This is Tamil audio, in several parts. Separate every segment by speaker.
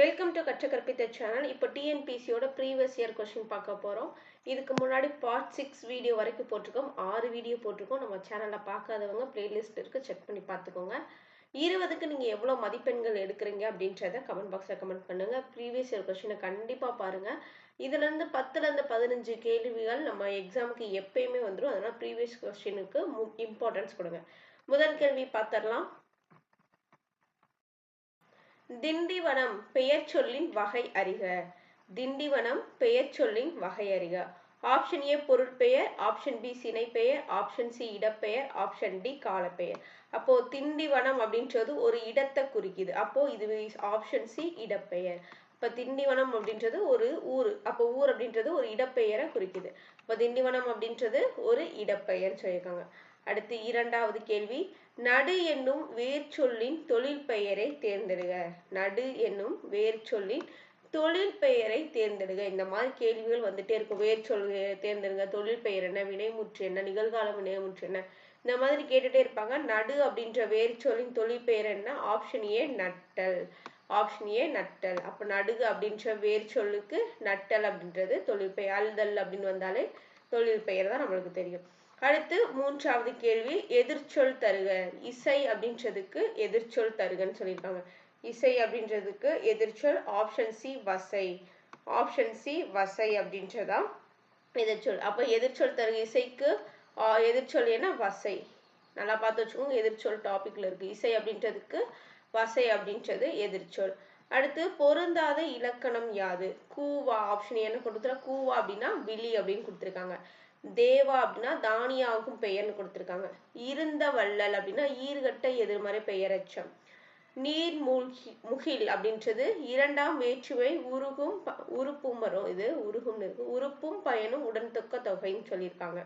Speaker 1: வெல்கம் டு கற்ற கற்பித்த சேனல் இப்போ டிஎன்பிசியோட ப்ரீவியஸ் இயர் கொஸ்டின் பார்க்க போகிறோம் இதுக்கு முன்னாடி பார்ட் சிக்ஸ் வீடியோ வரைக்கும் போட்டிருக்கோம். ஆறு வீடியோ போட்டிருக்கோம். நம்ம சேனலில் பார்க்காதவங்க பிளேலிஸ்ட் இருக்குது செக் பண்ணி பார்த்துக்கோங்க. இருபதுக்கு நீங்கள் எவ்வளோ மதிப்பெண்கள் எடுக்கிறீங்க அப்படின்றத கமெண்ட் பாக்ஸில் கமெண்ட் பண்ணுங்கள் ப்ரீவியஸ் இயர் கொஸ்டினை கண்டிப்பாக பாருங்கள் இதுலேருந்து பத்துலேருந்து பதினஞ்சு கேள்விகள் நம்ம எக்ஸாமுக்கு எப்பயுமே வந்துடும் அதனால் ப்ரீவியஸ் கொஸ்டினுக்கு இம்பார்ட்டன்ஸ் கொடுங்க. முதல் கேள்வி பார்த்துடலாம். திண்டிவனம் பெயர் சொல்லின் வகை அறிக. திண்டிவனம் பெயர் சொல்லின் வகை அறிக. ஆப்ஷன் ஏ பொருட்பெயர் ஆப்ஷன் பி சினைப்பெயர் ஆப்ஷன் சி இடப்பெயர் ஆப்ஷன் டி காலப்பெயர். அப்போ திண்டிவனம் அப்படின்றது ஒரு இடத்தை குறிக்குது. அப்போ இது ஆப்ஷன் சி இடப்பெயர். இப்போ திண்டிவனம் அப்படின்றது ஒரு ஊர். அப்போ ஊர் அப்படின்றது ஒரு இடப்பெயரை குறிக்குது. இப்போ திண்டிவனம் அப்படின்றது ஒரு இடப்பெயர் சொல்லியிருக்காங்க. அடுத்து இரண்டாவது கேள்வி. நடு என்னும் வேர் சொல்லின் தொழில் பெயரை தேர்ந்தெடுக. நடு என்னும் வேர் சொல்லின் தொழில் பெயரை தேர்ந்தெடுக. இந்த மாதிரி கேள்விகள் வந்துட்டே இருக்கும். வேர் சொல் தேர்ந்தெடுங்க. தொழில் பெயர் என்ன? வினைமுற்று என்ன? நிகழ்கால வினைமுற்று என்ன? இந்த மாதிரி கேட்டுட்டே இருப்பாங்க. நடு அப்படின்ற வேர் சொல்லின் தொழில் பெயர் என்ன? ஆப்ஷன் ஏ நட்டல். ஆப்ஷன் ஏ நட்டல். அப்ப நடுகு அப்படின்ற வேர் சொல்லுக்கு நட்டல் அப்படின்றது தொழில் பெயர் அல்தல் அப்படின்னு வந்தாலே தொழில் பெயர் தான் நம்மளுக்கு தெரியும். அடுத்து மூன்றாவது கேள்வி எதிர்ச்சொல் தருக. இசை அப்படின்றதுக்கு எதிர்ச்சொல் தருகன்னு சொல்லியிருக்காங்க இசை அப்படின்றதுக்கு எதிர்ச்சொல் ஆப்ஷன் சி வசை. ஆப்ஷன் சி வசை அப்படின்றதா எதிர்ச்சொல். அப்போ எதிர்ச்சொல் தருக. இசைக்கு எதிர்ச்சொல் என்ன வசை. நல்லா பார்த்து வச்சுக்கோங்க. எதிர்ச்சொல் டாபிக்ல இருக்கு. இசை அப்படின்றதுக்கு வசை அப்படின்றது எதிர்ச்சொல். அடுத்து பொருந்தாத இலக்கணம் யாது? கூவா ஆப்ஷன் என்ன கொடுத்துருக்கா கூவா அப்படின்னா விழி அப்படின்னு கொடுத்துருக்காங்க. தேவா அப்படின்னா தானியாவுக்கும் பெயர்னு கொடுத்துருக்காங்க. இருந்த வள்ளல் அப்படின்னா ஈர்கட்ட எதிர்மறை பெயரச்சம். நீர் மூழ்கி முகில் அப்படின்றது இரண்டாம் வேற்றுமை உருகும் உறுப்பும் வரும். இது உருகும் இருக்கு உறுப்பும் பயனும் உடன்தொக்க தொகைன்னு சொல்லியிருக்காங்க.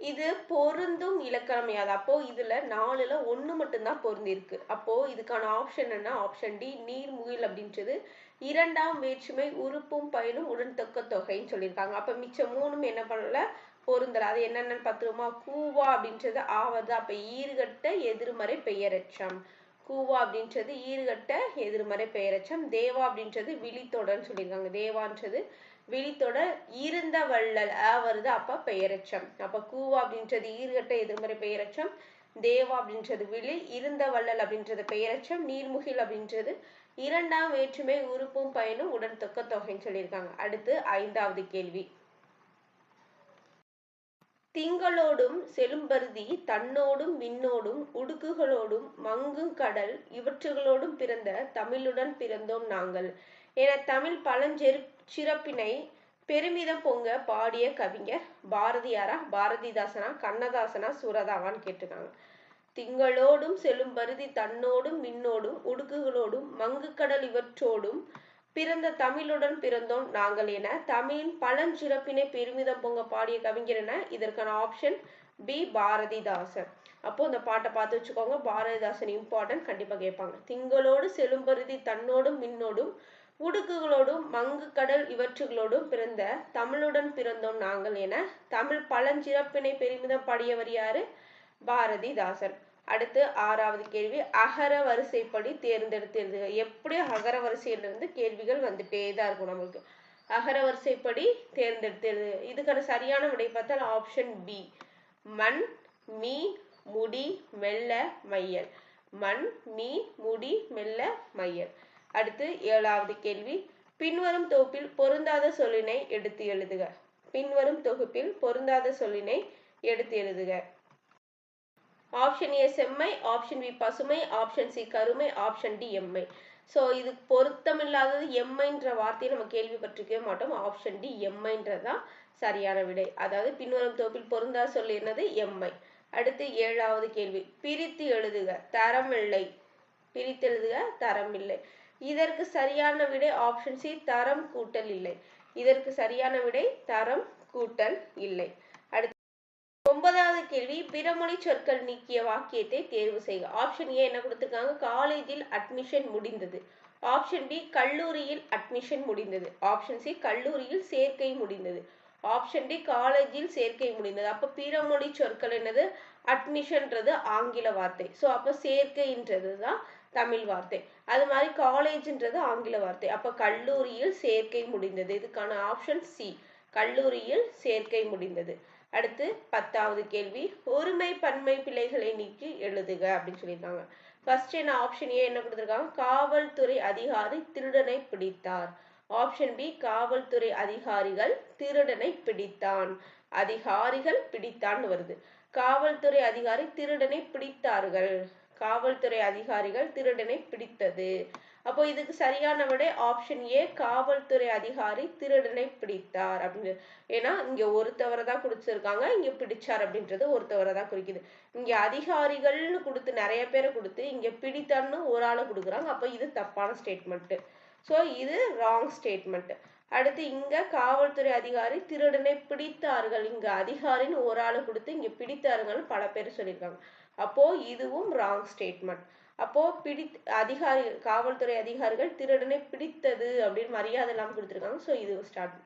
Speaker 1: இது பொருந்தும் இலக்கணமையாது அப்போ இதுல நாலுல ஒண்ணு மட்டும்தான் பொருந்திருக்கு அப்போ இதுக்கான ஆப்ஷன் என்ன? ஆப்ஷன் டி நீர் முகில் அப்படின்றது இரண்டாம் வேற்றுமை உறுப்பும் பயனும் உடன் தொக்க தொகைன்னு சொல்லியிருக்காங்க. அப்ப மிச்சம் மூணும் என்ன பண்ணல? பொருந்தல. அது என்னென்னு பார்த்துருமா கூவா அப்படின்றது ஆவது. அப்ப ஈறுகட்ட எதிர்மறை பெயரச்சம். கூவா அப்படின்றது ஈறுகட்ட எதிர்மறை பெயரச்சம். தேவா அப்படின்றது விழித்தொடர்னு சொல்லியிருக்காங்க. தேவான்றது விழித்தொடர் இருந்த வள்ளல் அ வருது. அப்ப பெயரச்சம். அப்ப கூவா அப்படின்றது ஈறுகட்ட எதிர்மறை பெயரச்சம். தேவா அப்படின்றது விழி இருந்த வள்ளல் அப்படின்றது பெயரச்சம் நீர்முகில் அப்படின்றது இரண்டாம் வேற்றுமை உறுப்பும் பயனும் உடன் தொக்க தொகைன்னு சொல்லியிருக்காங்க. அடுத்து ஐந்தாவது கேள்வி. திங்களோடும் செலும்பருதி தன்னோடும் விண்ணோடும் உடுக்குகளோடும் மங்கும் கடல் இவற்றுகளோடும் பிறந்த தமிழுடன் பிறந்தோம் நாங்கள். என தமிழ் பழஞ்செரு சிறப்பினை பெருமிதம் பொங்க பாடிய கவிஞர் பாரதியாரா? பாரதிதாசனா? கண்ணதாசனா? சுரதாவான்னு கேட்டிருக்காங்க. திங்களோடும் செல்லும் பருதி தன்னோடும் மின்னோடும் உடுக்குகளோடும் மங்கு கடல் இவற்றோடும் பிறந்த தமிழுடன் பிறந்தோம் நாங்கள் என தமிழின் பழஞ்சிறப்பினை பெருமிதம் பொங்க பாடிய கவிஞர் என இதற்கான ஆப்ஷன் பி பாரதிதாசன். அப்போ இந்த பாட்டை பார்த்து வச்சுக்கோங்க. பாரதிதாசன் இம்பார்ட்டன்ட் கண்டிப்பா கேட்பாங்க. திங்களோடு செலும்பருதி தன்னோடும் மின்னோடும் உடுக்குகளோடும் மங்கு கடல் இவற்றுகளோடும் பிறந்த தமிழுடன் பிறந்தோம் நாங்கள் என தமிழ் பழஞ்சிறப்பினை பெருமிதம் பாடியவர் யாரு? பாரதிதாசன். அடுத்து ஆறாவது கேள்வி. அகர வரிசைப்படி தேர்ந்தெடுத்து எழுதுக. எப்படி அகர வரிசையிலிருந்து கேள்விகள் வந்துட்டே தான் இருக்கும் நம்மளுக்கு. அகர வரிசைப்படி தேர்ந்தெடுத்து இதுக்கான சரியான விடை பார்த்தால் ஆப்ஷன் பி மண் மீ முடி மெல்ல மையல். மண் மீ முடி மெல்ல மையல். அடுத்து ஏழாவது கேள்வி. பின்வரும் தொகுப்பில் பொருந்தாத சொல்லினை எடுத்து எழுதுக. பின்வரும் தொகுப்பில் பொருந்தாத சொல்லினை எடுத்து எழுதுக. ஆப்ஷன் ஏ செம்மை ஆப்ஷன் பி பசுமை ஆப்ஷன் சி கருமை ஆப்ஷன் டி எம்மை. ஸோ இது பொருத்தமில்லாதது எம்மைன்ற வார்த்தையை நம்ம கேள்விப்பட்டிருக்கவே மாட்டோம். ஆப்ஷன் டி எம்மைன்றதுதான் சரியான விடை. அதாவது பின்வரும் தொகுப்பில் பொருந்தா சொல்லி என்னது? எம்மை. அடுத்து ஏழாவது கேள்வி. பிரித்து எழுதுக. தரம் இல்லை பிரித்து எழுதுக. தரம் இல்லை இதற்கு சரியான விடை ஆப்ஷன் சி தரம் கூட்டல் இல்லை. இதற்கு சரியான விடை தரம் கூட்டல் இல்லை. அடுத்து ஒன்பதாவது கேள்வி பிறமொழி சொற்கள் நீக்கிய வாக்கியத்தை தேர்வு செய்க. ஆப்ஷன் ஏ என்ன கொடுத்திருக்காங்க? காலேஜில் அட்மிஷன் முடிந்தது. ஆப்ஷன் பி கல்லூரியில் அட்மிஷன் முடிந்தது. ஆப்ஷன் சி கல்லூரியில் சேர்க்கை முடிந்தது. ஆப்ஷன் டி காலேஜில் சேர்க்கை முடிந்தது. அப்ப பிறமொழி சொற்கள் என்னது? அட்மிஷன்றது ஆங்கில வார்த்தை. ஸோ அப்போ சேர்க்கைன்றது தான் தமிழ் வார்த்தை. அது மாதிரி காலேஜ்ன்றது ஆங்கில வார்த்தை. அப்ப கல்லூரியில் சேர்க்கை முடிந்தது. இதுக்கான ஆப்ஷன் சி கல்லூரியில் சேர்க்கை முடிந்தது. அடுத்து பத்தாவது கேள்வி. ஒருமை பன்மை பிழைகளை நீக்கி எழுதுக அப்படின்னு சொல்லியிருக்காங்க. ஃபர்ஸ்ட் என்ன? ஆப்ஷன் ஏ என்ன கொடுத்துருக்காங்க? காவல்துறை அதிகாரி திருடனை பிடித்தார். ஆப்ஷன் பி காவல்துறை அதிகாரிகள் திருடனை பிடித்தான். அதிகாரிகள் பிடித்தான் வருது. காவல்துறை அதிகாரி திருடனை பிடித்தார்கள். காவல்துறை அதிகாரிகள் திருடனை பிடித்தது. அப்போ இதுக்கு சரியான விட ஆப்ஷன் ஏ காவல்துறை அதிகாரி திருடனை பிடித்தார். அப்படின்னு ஏன்னா இங்க ஒருத்தவரை தான் குடிச்சிருக்காங்க இங்க பிடிச்சார் அப்படின்றது ஒருத்தவரை தான் குறிக்குது. இங்க அதிகாரிகள்னு கொடுத்து நிறைய பேரை கொடுத்து இங்க பிடித்தான்னு ஒரு ஆளை கொடுக்குறாங்க. அப்போ இது தப்பான ஸ்டேட்மெண்ட் ஸோ இது ராங் ஸ்டேட்மெண்ட் அடுத்து இங்க காவல்துறை அதிகாரி திருடனை பிடித்தார்கள். இங்க அதிகாரின்னு ஒரு ஆள் கொடுத்து இங்க பிடித்தார்கள் பல பேர் சொல்லியிருக்காங்க. அப்போ இதுவும் ராங் ஸ்டேட்மெண்ட் அப்போ பிடி அதிகாரி காவல்துறை அதிகாரிகள் திருடனை பிடித்தது அப்படின்னு மரியாதை இல்லாமல் கொடுத்துருக்காங்க. ஸோ இது ஸ்டார்ட்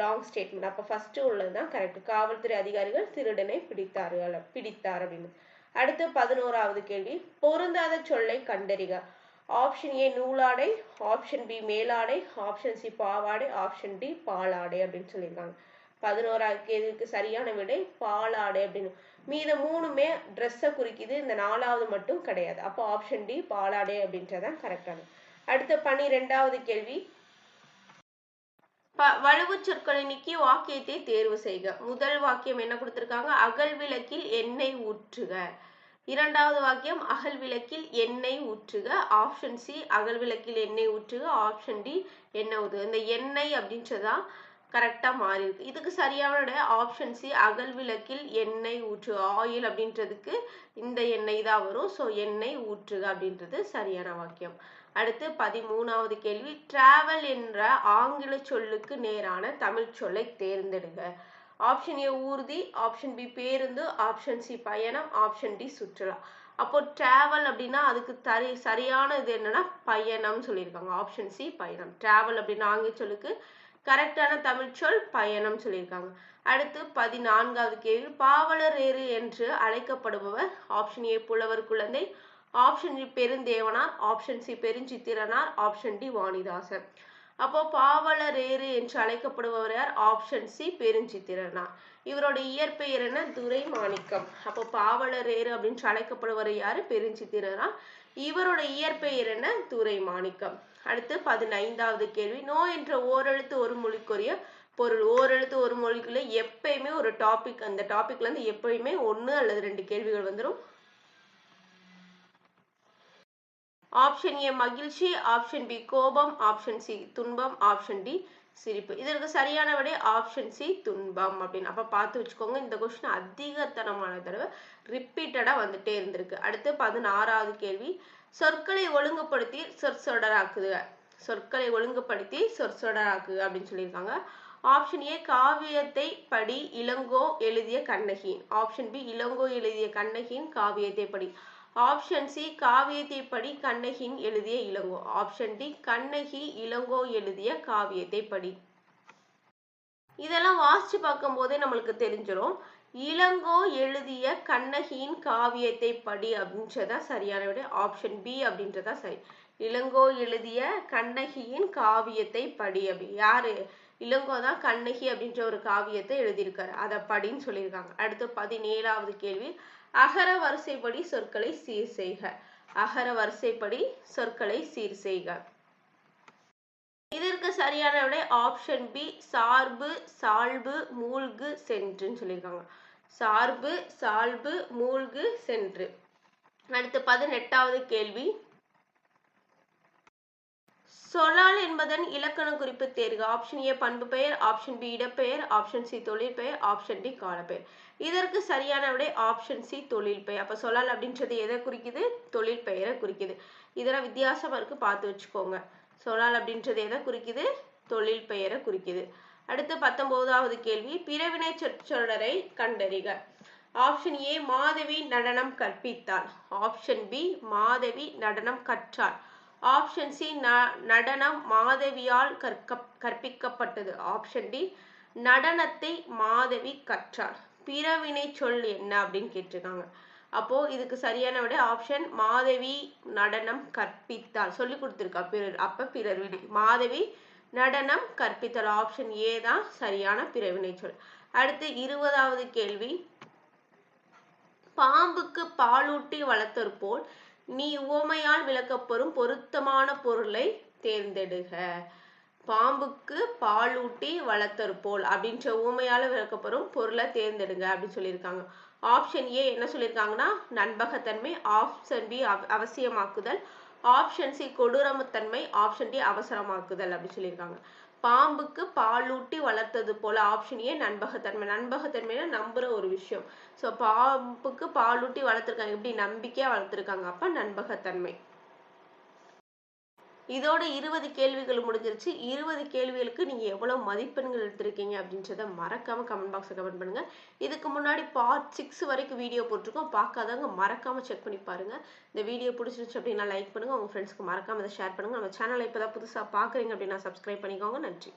Speaker 1: ராங் ஸ்டேட்மெண்ட் அப்போ ஃபர்ஸ்ட் உள்ளது தான் கரெக்ட் காவல்துறை அதிகாரிகள் திருடனை பிடித்தார்கள் பிடித்தார் அப்படின்னு. அடுத்து பதினோராவது கேள்வி. பொருந்தாத சொல்லை கண்டறிக. ஆப்ஷன் ஏ நூலாடை ஆப்ஷன் பி மேலாடை ஆப்ஷன் சி பாவாடை ஆப்ஷன் டி பாலாடை அப்படின்னு சொல்லியிருக்காங்க. பதினோராவது கேள்விக்கு சரியான விடை பாலாடை அப்படின்னு. மீத மூணுமே ட்ரெஸ்ஸை குறிக்குது இந்த நாலாவது மட்டும் கிடையாது. அப்போ ஆப்ஷன் டி பாலாடை அப்படின்றதான் கரெக்டான அடுத்த பனிரெண்டாவது கேள்வி. ப வலுவு சொற்களை நீக்கி வாக்கியத்தை தேர்வு செய்க. முதல் வாக்கியம் என்ன கொடுத்துருக்காங்க? அகல் விளக்கில் எண்ணெய் ஊற்றுக. இரண்டாவது வாக்கியம் அகல் விளக்கில் எண்ணெய் ஊற்றுக. ஆப்ஷன் சி அகல் விளக்கில் எண்ணெய் ஊற்றுக. ஆப்ஷன் டி எண்ணெய் ஊற்றுக. இந்த எண்ணெய் அப்படின்றதான் கரெக்டாக மாறி இருக்கு. இதுக்கு சரியான ஆப்ஷன் சி அகல் விளக்கில் எண்ணெய் ஊற்று ஆயில் அப்படின்றதுக்கு இந்த எண்ணெய் தான் வரும். ஸோ எண்ணெய் ஊற்றுக அப்படின்றது சரியான வாக்கியம். அடுத்து பதிமூணாவது கேள்வி. டிராவல் என்ற ஆங்கில சொல்லுக்கு நேரான தமிழ் சொல்லை தேர்ந்தெடுங்க. ஆப்ஷன் ஏ ஊர்தி ஆப்ஷன் பி பேருந்து ஆப்ஷன் சி பயணம் ஆப்ஷன் டி சுற்றுலா. அப்போ டிராவல் அப்படின்னா அதுக்கு தரி சரியான இது என்னன்னா பயணம் சொல்லியிருக்காங்க. ஆப்ஷன் சி பயணம். டிராவல் அப்படின்னா ஆங்கில சொல்லுக்கு கரெக்டான தமிழ் சொல் பயணம் சொல்லியிருக்காங்க. அடுத்து பதினான்காவது கேள்வி. பாவலர் ஏறு என்று அழைக்கப்படுபவர் option A Pulavar Kuzhandai option D Perundevanar option C Perunchithiranar option D Vanidasan அப்போ பாவலர் ஏறு என்று அழைக்கப்படுபவர் யார்? ஆப்ஷன் சி பெருஞ்சித்திரனார் இவரோட இயற்பெயர் என்ன? துரை மாணிக்கம் அப்போ பாவலர் ஏறு அப்படின்னு அழைக்கப்படுவர் யாரு? பெருஞ்சித்திரனா இவரோட இயற்பெயர் என்ன? துரை மாணிக்கம் அடுத்து பதினைந்தாவது கேள்வி. நோ என்ற ஓரெழுத்து ஒரு மொழிக்குரிய பொருள். ஓரெழுத்து ஒரு மொழிக்குள்ள எப்பயுமே ஒரு டாபிக் அந்த டாபிக்ல இருந்து எப்பயுமே ஒன்று அல்லது ரெண்டு கேள்விகள் வந்துடும் ஆப்ஷன் ஏ மகிழ்ச்சி. ஆப்ஷன் பி கோபம். ஆப்ஷன் சி துன்பம். ஆப்ஷன் டி சிரிப்பு. இதற்கு சரியான விடை ஆப்ஷன் சி துன்பம் அப்படின்னு. அப்போ பார்த்து வச்சுக்கோங்க இந்த கொஸ்டின் அதிகத்தனமான தடவை ரிப்பீட்டடா வந்துட்டே இருந்திருக்கு. அடுத்து பதினாறாவது கேள்வி. சொற்களை ஒழுங்குபடுத்தி சொற்சொடராக்குது சொற்களை ஒழுங்குபடுத்தி சொற்சொடராக்குது அப்படின்னு சொல்லியிருக்காங்க. ஆப்ஷன் ஏ காவியத்தை படி இளங்கோ எழுதிய கண்ணகி. ஆப்ஷன் பி இளங்கோ எழுதிய கண்ணகியின் காவியத்தை படி. ஆப்ஷன் சி காவியத்தை படி கண்ணகியின் எழுதிய இளங்கோ. ஆப்ஷன் டி கண்ணகி இளங்கோ எழுதிய காவியத்தை படி. இதெல்லாம் வாசிச்சு பார்க்கும் போதே நம்மளுக்கு தெரிஞ்சிடும் இளங்கோ எழுதிய கண்ணகியின் காவியத்தை படி அப்படின்றதா சரியான விட. ஆப்ஷன் பி அப்படின்றதா சரி. இளங்கோ எழுதிய கண்ணகியின் காவியத்தை படி அப்படி. யாரு? இளங்கோ தான் கண்ணகி அப்படின்ற ஒரு காவியத்தை எழுதியிருக்காரு. அதை படின்னு சொல்லியிருக்காங்க. அடுத்து பதினேழாவது கேள்வி. அகர வரிசைப்படி சொற்களை சீர் செய்க. அகர வரிசைப்படி சொற்களை சீர் செய்க. இதற்கு சரியான விட ஆப்ஷன் பி சார்பு சால்பு மூழ்கு சென்றுன்னு சொல்லியிருக்காங்க. சார்பு சால்பு மூழ்கு சென்று. அடுத்து பதினெட்டாவது கேள்வி. சொலால் என்பதன் இலக்கண குறிப்பு தேர்க. ஆப்ஷன் ஏ பண்பு பெயர். ஆப்ஷன் பி இடப்பெயர். ஆப்ஷன் சி தொழில் பெயர். ஆப்ஷன் டி காலப்பெயர். இதற்கு சரியான விடை ஆப்ஷன் சி தொழில் பெயர். அப்ப சொலால் அப்படின்றது எதை குறிக்குது? தொழில் பெயரை குறிக்குது. இதெல்லாம் வித்தியாசமா இருக்கு பார்த்து வச்சுக்கோங்க. சொலால் அப்படின்றது எதை குறிக்குது? தொழில் பெயரை குறிக்குது. அடுத்து பத்தொன்பதாவது கேள்வி. பிறவினை சொற்றொடரை கண்டறிக. ஆப்ஷன் ஏ மாதவி நடனம் கற்பித்தாள். ஆப்ஷன் பி மாதவி நடனம் கற்றாள். ஆப்ஷன் சி நடனம் மாதவியால் கற்க கற்பிக்கப்பட்டது. ஆப்ஷன் டி நடனத்தை மாதவி கற்றார். பிறவினை சொல் என்ன அப்படின்னு கேட்டிருக்காங்க. அப்போ இதுக்கு சரியான விட ஆப்ஷன் மாதவி நடனம் கற்பித்தாள் சொல்லி கொடுத்துருக்கா பிறர் அப்ப பிறர் மாதவி நடனம் கற்பித்தல் ஆப்ஷன் ஏ தான் சரியான பிறவினை சொல். அடுத்து இருபதாவது கேள்வி. பாம்புக்கு பாலூட்டி வளர்த்தற்போல் போல் நீ உவமையால் விளக்கப்பெறும் பொருத்தமான பொருளை தேர்ந்தெடுக. பாம்புக்கு பாலூட்டி வளர்த்தர் போல் அப்படின்ற உவமையால விளக்கப்பெறும் பொருளை தேர்ந்தெடுங்க அப்படின்னு சொல்லியிருக்காங்க. ஆப்ஷன் ஏ என்ன சொல்லியிருக்காங்கன்னா நண்பகத்தன்மை ஆப்ஷன் பி அவசியமாக்குதல் ஆப்ஷன் சி கொடூரமத்தன்மை ஆப்ஷன் டி அவசரமாக்குதல் அப்படின்னு சொல்லியிருக்காங்க. பாம்புக்கு பாலூட்டி வளர்த்தது போல ஆப்ஷன் ஏ நண்பகத்தன்மை. நண்பகத்தன்மைனா நம்புற ஒரு விஷயம். ஸோ பாம்புக்கு பாலூட்டி வளர்த்துருக்காங்க. எப்படி? நம்பிக்கையா வளர்த்துருக்காங்க. அப்ப நண்பகத்தன்மை. இதோட இருபது கேள்விகள் முடிஞ்சிருச்சு. இருபது கேள்விகளுக்கு நீங்க எவ்வளவு மதிப்பெண்கள் எடுத்திருக்கீங்க அப்படின்றத மறக்காம கமெண்ட் பாக்ஸ்ல கமெண்ட் பண்ணுங்க. இதுக்கு முன்னாடி பார்ட் சிக்ஸ் வரைக்கும் வீடியோ போட்டிருக்கோம். பார்க்காதவங்க மறக்காம செக் பண்ணி பாருங்க. இந்த வீடியோ பிடிச்சிருச்சு அப்படின்னா லைக் பண்ணுங்க. உங்க ஃப்ரெண்ட்ஸ்க்கு மறக்காம இதை ஷேர் பண்ணுங்க. நம்ம சேனலை இப்பதான் புதுசா பாக்குறீங்க அப்படின்னா சப்ஸ்கிரைப் பண்ணிக்கோங்க. நன்றி.